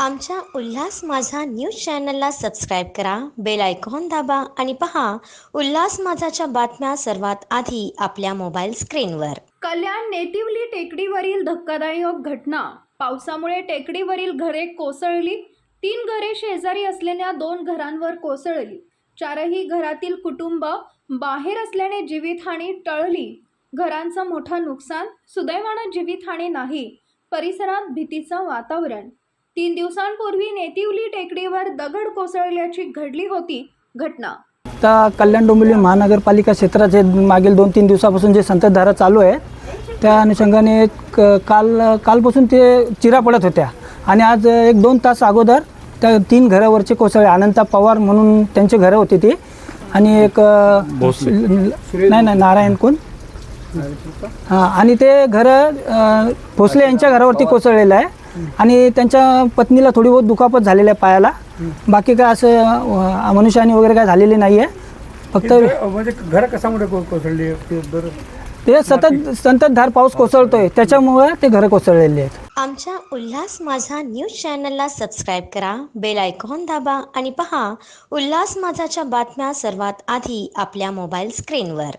आमच्या उल्हास माझा न्यूज चॅनलला सबस्क्राईब करा बेल आयकॉन दाबा आणि पहा उल्हास माझाच्या बातम्या सर्वात आधी आपल्या मोबाईल स्क्रीनवर. कल्याण नेतिवली टेकडीवरील धक्कादायक घटना. पावसामुळे टेकडीवरील घरे कोसळली तीन घरे शेजारी असलेल्या दोन घरांवर कोसळली. चारही घरातील कुटुंब बाहेर असल्याने जीवितहानी टळली. घरांचं मोठं नुकसान सुदैवानं जीवितहानी नाही परिसरात भीतीचं वातावरण. तीन दिवसांपूर्वी नेतिवली टेकडीवर दगड कोसळल्याची घडली होती घटना. आता कल्याण डोंबिवली महानगरपालिका क्षेत्राचे मागील दोन तीन दिवसापासून जे संततधारा चालू आहे त्या अनुषंगाने क काल कालपासून ते चिरा पडत होत्या. आणि आज एक दोन तास अगोदर त्या तीन घरावरचे कोसळले अनंता पवार म्हणून त्यांची घरं होती ती. आणि एक नाही नाही नारायण कोण हां आणि ते घरं भोसले यांच्या घरावरती कोसळलेलं आहे. आणि त्यांच्या पत्नीला थोडी बहुत दुखापत झालेली आहे पायाला. बाकी काय असं अ, मनुष्यहानी वगैरे काय झालेली नाही आहे फक्त म्हणजे घर कशामुळे कोसळली ते सतत संततधार पाऊस कोसळतोय. त्याच्यामुळं ते घरं कोसळलेली आहेत. आमच्या उल्हास माझा न्यूज चॅनलला सबस्क्राईब करा बेल आयकॉन दाबा आणि पहा उल्हास माझाच्या बातम्या सर्वात आधी आपल्या मोबाईल स्क्रीनवर.